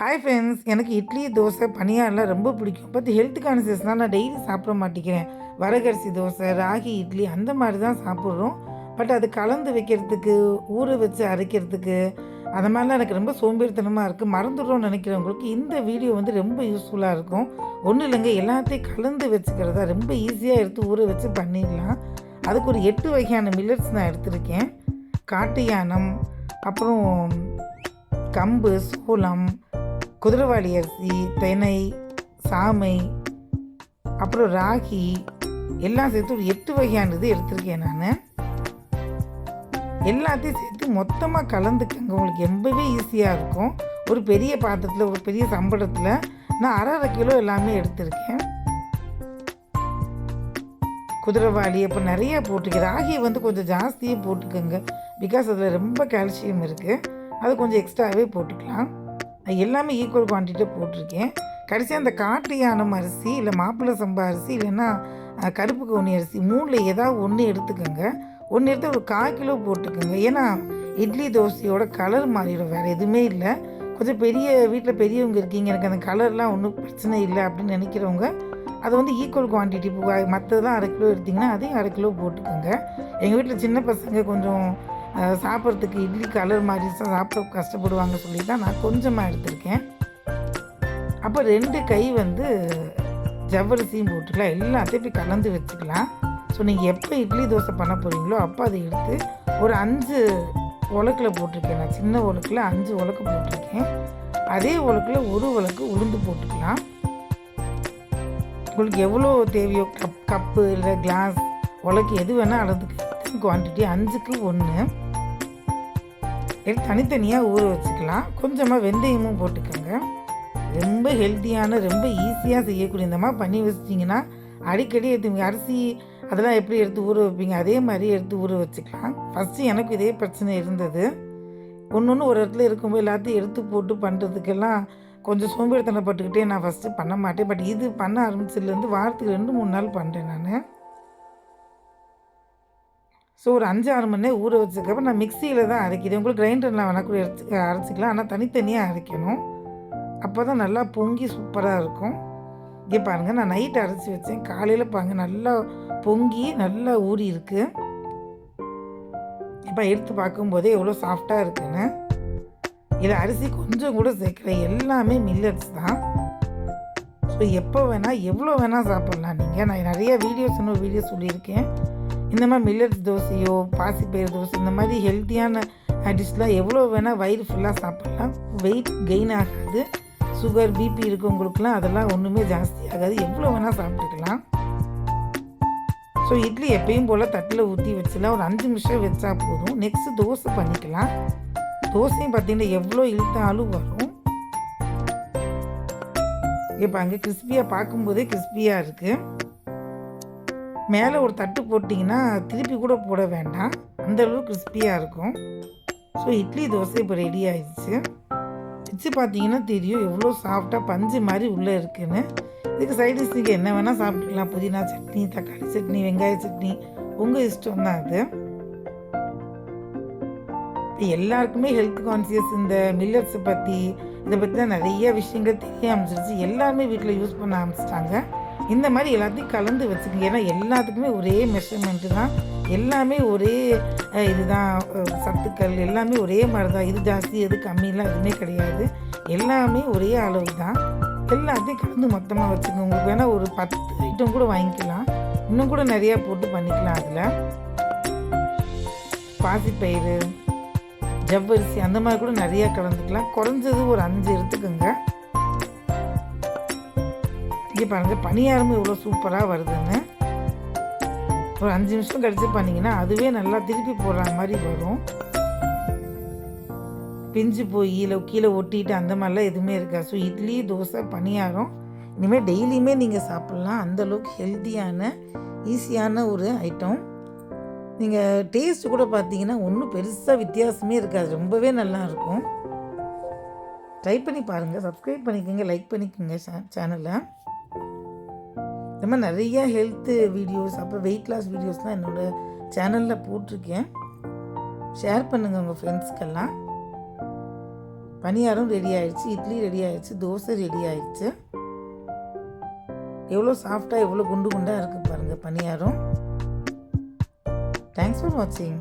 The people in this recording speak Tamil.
ஹாய் ஃப்ரெண்ட்ஸ் எனக்கு இட்லி தோசை பனியாரெலாம் ரொம்ப பிடிக்கும். பட் ஹெல்த் கான்சியஸ்னால் நான் டெய்லி சாப்பிட மாட்டேங்கிறேன். வரகரிசி தோசை ராகி இட்லி அந்த மாதிரி தான் சாப்பிட்றோம். பட் அது கலந்து வைக்கிறதுக்கு ஊற வச்சு அரைக்கிறதுக்கு அந்த மாதிரிலாம் எனக்கு ரொம்ப சோம்பேறித்தனமாக இருக்குது மறந்துடுறோம்னு நினைக்கிறவங்களுக்கு இந்த வீடியோ வந்து ரொம்ப யூஸ்ஃபுல்லாக இருக்கும். ஒன்றும் இல்லைங்க எல்லாத்தையும் கலந்து வச்சுக்கிறதா ரொம்ப ஈஸியாக எடுத்து ஊற வச்சு பண்ணிடலாம். அதுக்கு ஒரு எட்டு வகையான மில்லட்ஸ் நான் எடுத்திருக்கேன். காட்டு யானம் அப்புறம் கம்பு சோளம் குதிரைவாளி அரிசி தினை சாமை அப்புறம் ராகி எல்லாம் சேர்த்து ஒரு எட்டு வகையானது எடுத்திருக்கேன் நான். எல்லாத்தையும் சேர்த்து மொத்தமாக கலந்துக்கங்க. உங்களுக்கு ரொம்பவே ஈஸியாக இருக்கும். ஒரு பெரிய பாத்திரத்தில் ஒரு பெரிய சம்பளத்தில் நான் அரை அரை கிலோ எல்லாமே எடுத்திருக்கேன். குதிரைவாளி அப்போ நிறைய போட்டுக்க. ராகி வந்து கொஞ்சம் ஜாஸ்தியே போட்டுக்கோங்க. பிகாஸ் அதில் ரொம்ப கால்சியம் இருக்குது அது கொஞ்சம் எக்ஸ்ட்ராவே போட்டுக்கலாம். எல்லாமே ஈக்குவல் குவான்டிட்டியாக போட்டிருக்கேன். கடைசியாக அந்த காட்டு யானம் அரிசி இல்லை மாப்பிள்ளை சம்பா அரிசி இல்லைன்னா கருப்பு கவுனி அரிசி மூணில் ஏதாவது ஒன்று எடுத்துக்கோங்க. ஒன்று எடுத்து ஒரு கால் கிலோ போட்டுக்கோங்க. ஏன்னா இட்லி தோசையோட கலர் மாறிடும். வேறு எதுவுமே இல்லை. கொஞ்சம் பெரிய வீட்டில் பெரியவங்க இருக்கீங்க. எனக்கு அந்த கலர்லாம் ஒன்றும் பிரச்சனை இல்லை அப்படின்னு நினைக்கிறவங்க அது வந்து ஈக்குவல் குவான்டிட்டி மற்றதெல்லாம் அரை கிலோ எடுத்திங்கன்னா அதையும் அரை கிலோ போட்டுக்கோங்க. எங்கள் வீட்டில் சின்ன பசங்க கொஞ்சம் சாப்பிட்றதுக்கு இட்லி கலர் மாதிரி சாப்பிட கஷ்டப்படுவாங்க சொல்லி தான் நான் கொஞ்சமாக எடுத்திருக்கேன். அப்போ ரெண்டு கை வந்து ஜவ்வரிசியும் போட்டுக்கலாம். எல்லாத்தையும் போய் கலந்து வச்சுக்கலாம். ஸோ நீங்கள் எப்போ இட்லி தோசை பண்ண போகிறீங்களோ அப்போ அதை எடுத்து ஒரு அஞ்சு உலக்கில் போட்டிருக்கேன். நான் சின்ன உலக்கில் அஞ்சு உலக்கு போட்டிருக்கேன். அதே உலக்கில் ஒரு உலக்கு உளுந்து போட்டுக்கலாம். உங்களுக்கு எவ்வளோ தேவையோ கப் கப்பு இல்லை கிளாஸ் உலக்கு எது வேணால் அளந்துக்கு குவான்டிட்டி அஞ்சுக்கு ஒன்று எடுத்து தனித்தனியாக ஊற வச்சுக்கலாம். கொஞ்சமாக வெந்தயமும் போட்டுக்கோங்க. ரொம்ப ஹெல்த்தியான ரொம்ப ஈஸியாக செய்யக்கூடிய இந்த மாதிரி பண்ணி வச்சிட்டிங்கன்னா அடிக்கடி எடுத்து அரிசி அதெல்லாம் எப்படி எடுத்து ஊற வைப்பீங்க? அதே மாதிரி எடுத்து ஊற வச்சுக்கலாம். ஃபஸ்ட்டு எனக்கு இதே பிரச்சனை இருந்தது. ஒன்று ஒன்று ஒரு இடத்துல இருக்கும்போது எல்லாத்தையும் எடுத்து போட்டு பண்ணுறதுக்கெல்லாம் கொஞ்சம் சோம்பேறித்தனப்பட்டுக்கிட்டே நான் ஃபஸ்ட்டு பண்ண மாட்டேன். பட் இது பண்ண ஆரம்பிச்சதுலேருந்து வாரத்துக்கு ரெண்டு மூணு நாள் பண்ணுறேன் நான். ஸோ ஒரு அஞ்சு ஆறு மணி நேரம் ஊற வச்சதுக்கப்புறம் நான் மிக்சியில் தான் அரைக்கிறேன் உங்களுக்கு கிரைண்டரில் வேணால் கூட எடுத்து அரைச்சிக்கலாம். ஆனால் தனித்தனியாக அரைக்கணும். அப்போ தான் நல்லா பொங்கி சூப்பராக இருக்கும். இங்கே பாருங்கள் நான் நைட் அரைச்சி வச்சேன். காலையில் பாருங்க நல்லா பொங்கி நல்லா ஊறி இருக்குது இப்போ எடுத்து பார்க்கும்போதே எவ்வளோ சாஃப்டாக இருக்குன்னு. இதில் அரிசி கொஞ்சம் கூட சேர்க்கல. எல்லாமே மில்லட்ஸ் தான். ஸோ எப்போ வேணால் எவ்வளோ வேணால் சாப்பிட்லாம் நீங்கள் நான் நிறைய வீடியோஸ் இன்னொரு வீடியோ சொல்லியிருக்கேன். இந்த மாதிரி மில்லட்ஸ் தோசையோ பாசிப்பயிறு தோசை இந்த மாதிரி ஹெல்த்தியான டிஷ்லாம் எவ்வளோ வேணால் வயிறு ஃபுல்லாக சாப்பிட்லாம். வெயிட் கெயின் ஆகாது. சுகர் பிபி இருக்கவங்களுக்குலாம் அதெல்லாம் ஒன்றுமே ஜாஸ்தி ஆகாது. எவ்வளோ வேணால் சாப்பிட்டுக்கலாம். ஸோ இட்லி எப்பயும் போல் தட்டில் ஊற்றி வச்சுலாம். ஒரு அஞ்சு நிமிஷம் வச்சா போதும். நெக்ஸ்ட்டு தோசை பண்ணிக்கலாம். தோசையும் பார்த்தீங்கன்னா எவ்வளோ இழுத்தாலும் வரும். இப்போ அங்கே கிறிஸ்பியாக பார்க்கும்போதே கிறிஸ்பியாக இருக்குது மேலே ஒரு தட்டு போட்டிங்கன்னா திருப்பி கூட போட வேண்டாம். அந்தளவு கிறிஸ்பியாக இருக்கும். ஸோ இட்லி தோசை இப்போ ரெடி ஆயிடுச்சு. வச்சு பார்த்தீங்கன்னா தெரியும் எவ்வளோ சாஃப்டாக பஞ்சு மாதிரி உள்ளே இருக்குன்னு. இதுக்கு சைடு நீங்கள் என்ன வேணால் சாப்பிட்டுக்கலாம். புதினா சட்னி தக்காளி சட்னி வெங்காய சட்னி. உங்கள் இஷ்டம் தான் அது. இப்போ எல்லாருக்குமே ஹெல்த் கான்சியஸ் இந்த மில்லட்ஸை பற்றி இதை பற்றிலாம் நிறைய விஷயங்கள் தெரிய ஆரம்பிச்சிருச்சு. எல்லாருமே வீட்டில் யூஸ் பண்ண ஆரம்பிச்சிட்டாங்க. இந்த மாதிரி எல்லாத்தையும் கலந்து வச்சுக்கோங்க ஏன்னா எல்லாத்துக்குமே ஒரே மெஷர்மெண்ட்டு தான். எல்லாமே ஒரே இதுதான் சத்துக்கள் எல்லாமே ஒரே மாதிரி தான். இது ஜாஸ்தி எது கம்மியெலாம் எதுவுமே கிடையாது. எல்லாமே ஒரே அளவு தான். எல்லாத்தையும் கலந்து மொத்தமாக வச்சுக்கோங்க உங்களுக்கு வேணால் ஒரு பத்து ஐட்டம் கூட வாங்கிக்கலாம். இன்னும் கூட நிறையா போட்டு பண்ணிக்கலாம் அதில். பாசிப்பயிறு ஜவ்வரிசி அந்த மாதிரி கூட நிறையா கலந்துக்கலாம். குறைஞ்சது ஒரு அஞ்சு எடுத்துக்கோங்க. இங்கே பாருங்க பணியாரமும் இவ்வளோ சூப்பராக வருதுன்னு. ஒரு அஞ்சு நிமிஷம் கழித்து பண்ணிங்கன்னா அதுவே நல்லா திருப்பி போடுற மாதிரி வரும். பிஞ்சு போய் இல்லை கீழே ஒட்டிட்டு அந்த மாதிரிலாம் எதுவுமே இருக்காது. ஸோ இட்லி தோசை பணியாரம். இனிமேல் டெய்லியுமே நீங்கள் சாப்பிட்லாம். அந்தளவுக்கு ஹெல்த்தியான ஈஸியான ஒரு ஐட்டம் நீங்கள் டேஸ்ட் கூட பார்த்தீங்கன்னா ஒன்றும் பெருசாக வித்தியாசமே இருக்காது. ரொம்பவே நல்லா இருக்கும். ட்ரை பண்ணி பாருங்கள் சப்ஸ்கிரைப் பண்ணிக்கோங்க. லைக் பண்ணிக்கோங்க. சேனலை இந்த மாதிரி நிறைய ஹெல்த்து வீடியோஸ் அப்புறம் வெயிட் லாஸ் வீடியோஸ்லாம் என்னோடய சேனலில் போட்டிருக்கேன். ஷேர் பண்ணுங்கள் உங்கள் ஃப்ரெண்ட்ஸ்க்கெல்லாம் பணியாரம் ரெடி ஆயிடுச்சு இட்லி ரெடி ஆயிடுச்சு தோசை ரெடி ஆயிடுச்சு. எவ்வளோ சாஃப்டாக எவ்வளோ குண்டு குண்டாக இருக்குது பாருங்கள் பணியாரம். தேங்க்ஸ் ஃபார் வாட்சிங்